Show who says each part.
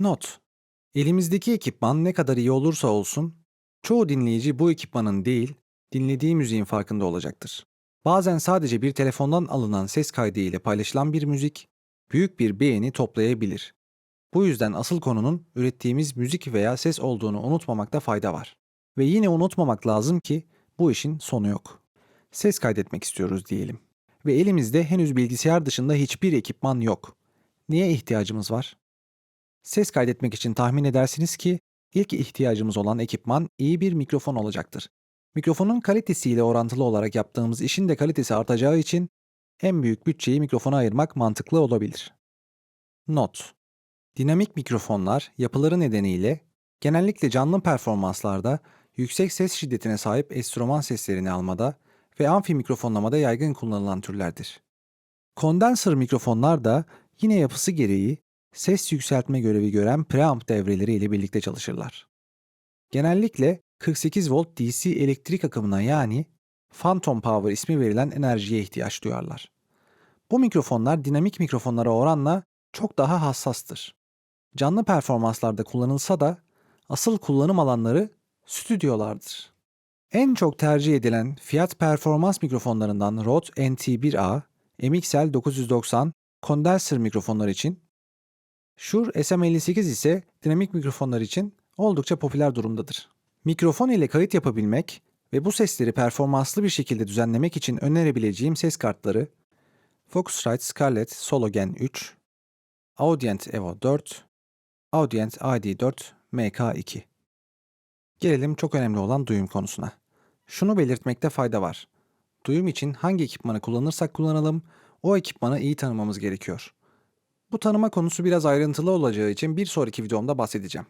Speaker 1: Not. Elimizdeki ekipman ne kadar iyi olursa olsun, çoğu dinleyici bu ekipmanın değil, dinlediği müziğin farkında olacaktır. Bazen sadece bir telefondan alınan ses kaydı ile paylaşılan bir müzik, büyük bir beğeni toplayabilir. Bu yüzden asıl konunun ürettiğimiz müzik veya ses olduğunu unutmamakta fayda var. Ve yine unutmamak lazım ki bu işin sonu yok. Ses kaydetmek istiyoruz diyelim. Ve elimizde henüz bilgisayar dışında hiçbir ekipman yok. Niye ihtiyacımız var? Ses kaydetmek için tahmin edersiniz ki ilk ihtiyacımız olan ekipman iyi bir mikrofon olacaktır. Mikrofonun kalitesiyle orantılı olarak yaptığımız işin de kalitesi artacağı için en büyük bütçeyi mikrofona ayırmak mantıklı olabilir. Not. Dinamik mikrofonlar yapıları nedeniyle genellikle canlı performanslarda yüksek ses şiddetine sahip enstrüman seslerini almada ve amfi mikrofonlamada yaygın kullanılan türlerdir. Kondenser mikrofonlar da yine yapısı gereği ses yükseltme görevi gören preamp devreleri ile birlikte çalışırlar. Genellikle 48 volt DC elektrik akımına yani phantom power ismi verilen enerjiye ihtiyaç duyarlar. Bu mikrofonlar dinamik mikrofonlara oranla çok daha hassastır. Canlı performanslarda kullanılsa da asıl kullanım alanları stüdyolardır. En çok tercih edilen fiyat performans mikrofonlarından Rode NT1A, MXL 990 kondenser mikrofonlar için, Shure SM58 ise dinamik mikrofonlar için oldukça popüler durumdadır. Mikrofon ile kayıt yapabilmek ve bu sesleri performanslı bir şekilde düzenlemek için önerebileceğim ses kartları Focusrite Scarlett Solo Gen 3, Audient Evo 4, Audient ID4 MK2. Gelelim çok önemli olan duyum konusuna. Şunu belirtmekte fayda var. Duyum için hangi ekipmanı kullanırsak kullanalım, o ekipmanı iyi tanımamız gerekiyor. Bu tanıma konusu biraz ayrıntılı olacağı için bir sonraki videomda bahsedeceğim.